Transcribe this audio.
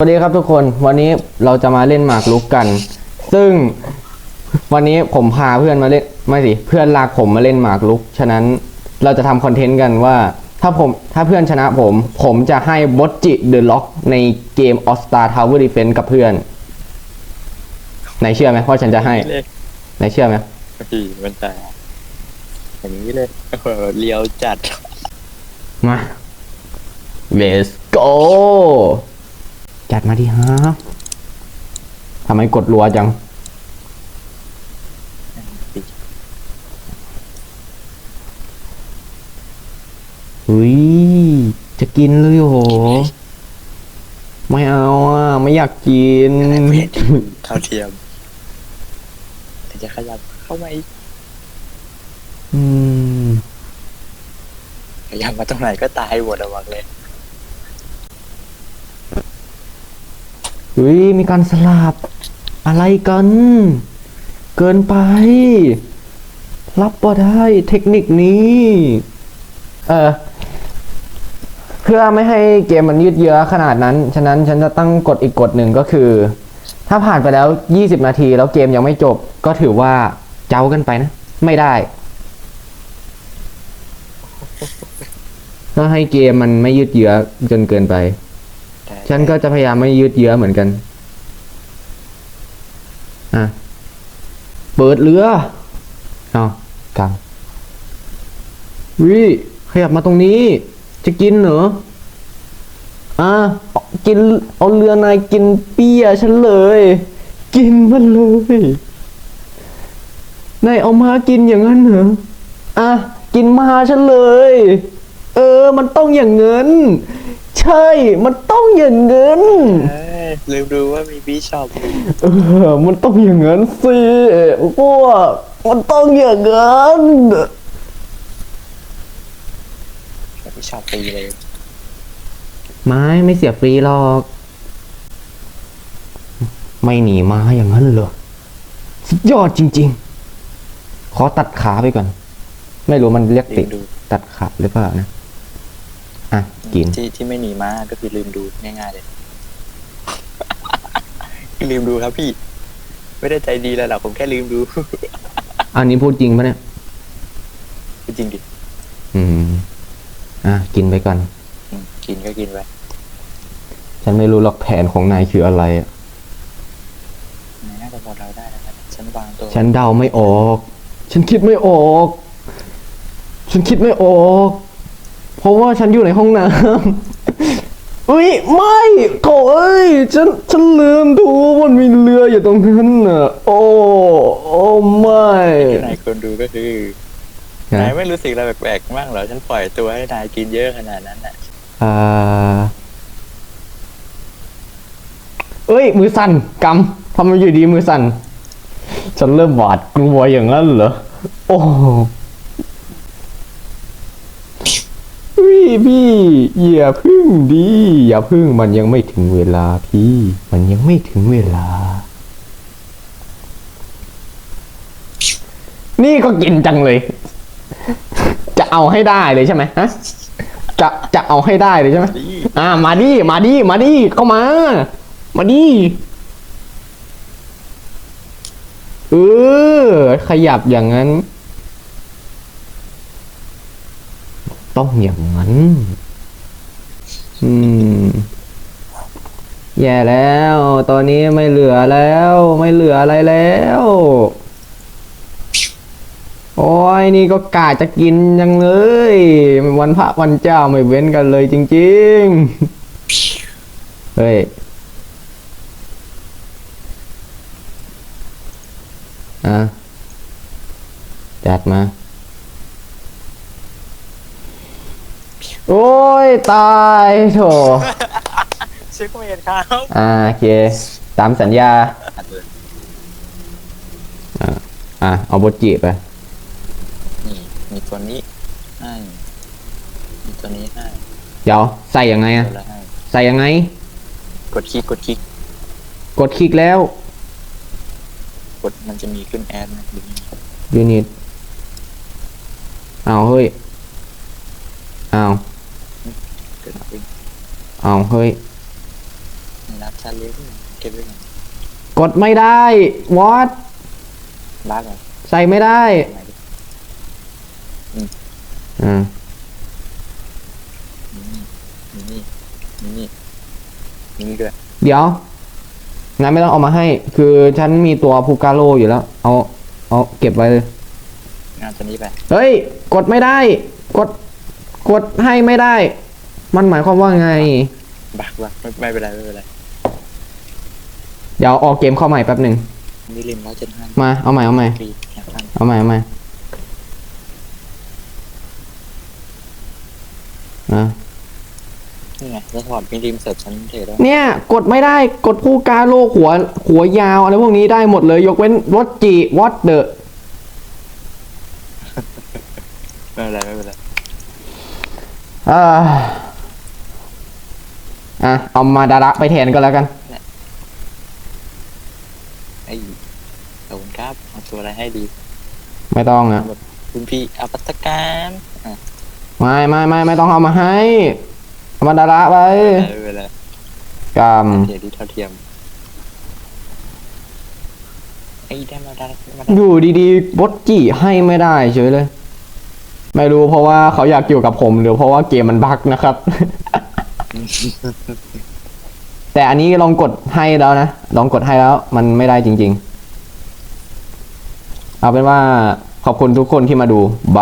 สวัสดีครับทุกคนวันนี้เราจะมาเล่นหมากรุกกัน ซึ่งวันนี้ผมพาเพื่อนมาเล่นไม่สิเพื่อนลากผมมาเล่นหมากรุก ฉะนั้นเราจะทำคอนเทนต์กันว่า ถ้าผมถ้าเพื่อนชนะผม ผมจะให้บอสจิเดอะล็อกในเกมออสตาทาวเวอร์ดีเฟนกับเพื่อนไหนเชื่อไหมว่าฉันจะให้เลยไหนเชื่อไหมพี่มันจะอย่างนี้เลยเออเลียวจัดมา let's go จัดมาดีฮะทำไมกดรัวจัง อุ้ย จะกินเลยโห ไม่เอาอะ ไม่อยากกินเท่าเทียมแต่จะขยับเข้ามาอีกอืม ขยับมาตรงไหนก็ตายหมดระวังเลย อุ้ยมีการสลับ อะไรกัน เกินไป รับบ่ได้เทคนิคนี้ เออเพื่อไม่ให้เกมมันยืดเยื้อขนาดนั้น ฉะนั้นฉันจะตั้งกฎอีกกฎหนึ่งก็คือ ถ้าผ่านไปแล้ว 20 นาทีแล้วเกมยังไม่จบ ก็ถือว่าเจ้ากันไปนะ ไม่ได้เพื่อให้เกมมันไม่ยืดเยื้อจนเกินไปแต่ ฉันก็จะพยายามไม่ยืดเยื้อเหมือนกัน อะ เปิดเรือ เอากลางวิขยับมาตรงนี้ จะกินเหรอ อะ กิน เอาเรือนายกินเปียฉันเลย กินมันเลยนายเอามากินอย่างนั้นเหรอ อะ กินมาฉันเลย เออ มันต้องอย่างเงิน ใช่ มันต้องอย่างเงินเอ้ยลืมดูว่ามีบีชอปเออ มันต้องอย่างนั้นสิพวกมันต้องอย่างนั้นบีชอปตีเลยไม่ไม่เสียฟรีหรอก ไม่หนีมาอย่างนั้นเหรอสุดยอดจริง ๆ ขอตัดขาไปก่อน ไม่รู้มันเรียกลืติดมดูตัดขาหรือเปล่านะ อะกินที่ที่ไม่หนีมาก็คือลืมดูง่ายๆเลย ลืมดูครับพี่ ไม่ได้ใจดีแล้วหรอกผมแค่ลืมดู อันนี้พูดจริงปะเนี่ยจริงดิอืม อะกินไปก่อนอืมกินก็กินไปฉันไม่รู้หรอกแผนของนายคืออะไรอะน่าจะพอเราได้นะครับฉันวางตัวฉันเดาไม่ออก ฉันคิดไม่ออก ฉันคิดไม่ออก เพราะว่าฉันอยู่ในห้องน้ำอุ้ยไม่โถเอ้ยฉันฉันลืมดูว่ามันมีเรืออยู่ตรงนั้นน่ะ โอ้โอ้ไม่ที่นายคนดูก็คือนายไม่รู้สึกอะไรแปลกๆบ้างเหรอฉันปล่อยตัวให้นายกินเยอะขนาดนั้นน่ะอ่าเอ้ย มือสั่นกำทำไมอยู่ดีมือสั่น ฉันเริ่มหวาดกลัวอย่างนั้นเหรอ โอ้ พี่พี่อย่าพึ่งดี อย่าพึ่งมันยังไม่ถึงเวลาพี่ มันยังไม่ถึงเวลา นี่ก็กินจังเลย จะเอาให้ได้เลยใช่ไหมฮะจะจะเอาให้ได้เลยใช่ไหมอ่า มาดิมาดิมาดิเข้ามา มาดิเออขยับอย่างนั้น ต้องอย่างนั้น อืม แย่แล้ว ตอนนี้ไม่เหลือแล้ว ไม่เหลืออะไรแล้ว โอ้ยนี่ก็กาจะกินยังเลย วันพระวันเจ้าไม่เว้นกันเลยจริง ๆ เฮ้ยอะจัดมา โอ้ย ตายโถซื้อเมดครับ อ่าโอเค ตามสัญญา อะเอาบทจิไป นี่ มีตัวนี้ให้มีตัวนี้ให้เดี๋ยว ใส่ยังไงอะตัวละให้ ใส่ยังไง กดคลิก กดคลิก กดคลิกแล้ว กดมันจะมีขึ้นแอดนะหรือไม่ยูนิต เอาเฮ้ย เอา เกิดอะไรขึ้นเอาเฮ้ยไม่รับชาเลี้ยงเก็บไว้ก่อนกดไม่ได้วอตบ้าเหรอใส่ไม่ได้ทำไมดิอ่านี่นี่นี่นี่นี่ด้วยเดี๋ยวงั้นไม่ต้องเอามาให้ คือฉันมีตัวพูกาโลอยู่แล้ว เอา เอาเก็บไว้เลย งานตัวนี้ไป เฮ้ย กดไม่ได้ กด กดให้ไม่ได้ มันหมายความว่าไง บักบักไม่ไม่เป็นไรไม่เป็นไรเดี๋ยวออกเกมเข้าใหม่แป๊บหนึ่งนี่ริมร้อยเจ็ดห้ามา เอาใหม่ เอาใหม่ ปีแข่งขันเอาใหม่ เอาใหม่อะนี่ไงแล้วถอดมีริมเสร็จฉันเทแล้วเนี่ย กดไม่ได้ กดผู้กาโลหัว หัวยาวอะไรพวกนี้ได้หมดเลย ยกเว้นวอตจีวอตเดอะไม่เป็นไรไม่เป็นไร อ่า อะเอามาดาระไปแทนก็แล้วกัน ไอ้ขอบคุณครับเอาตัวอะไรให้ดีไม่ต้องอะคุณพี่เอาปัตตการอะไม่ไม่ไม่ไม่ต้องเอามาให้เอามาดาระไปไม่เป็นไรกรรมเทียมดีเท่าเทียมไอ้ได้มาได้มาอยู่ดีๆบดจีให้ไม่ได้เฉยเลย ไม่รู้เพราะว่าเขาอยากอยู่กับผม หรือเพราะว่าเกมมันบั๊กนะครับ แต่อันนี้ลองกดให้แล้วนะ ลองกดให้แล้ว มันไม่ได้จริง ๆ เอาเป็นว่าขอบคุณทุกคนที่มาดูใบ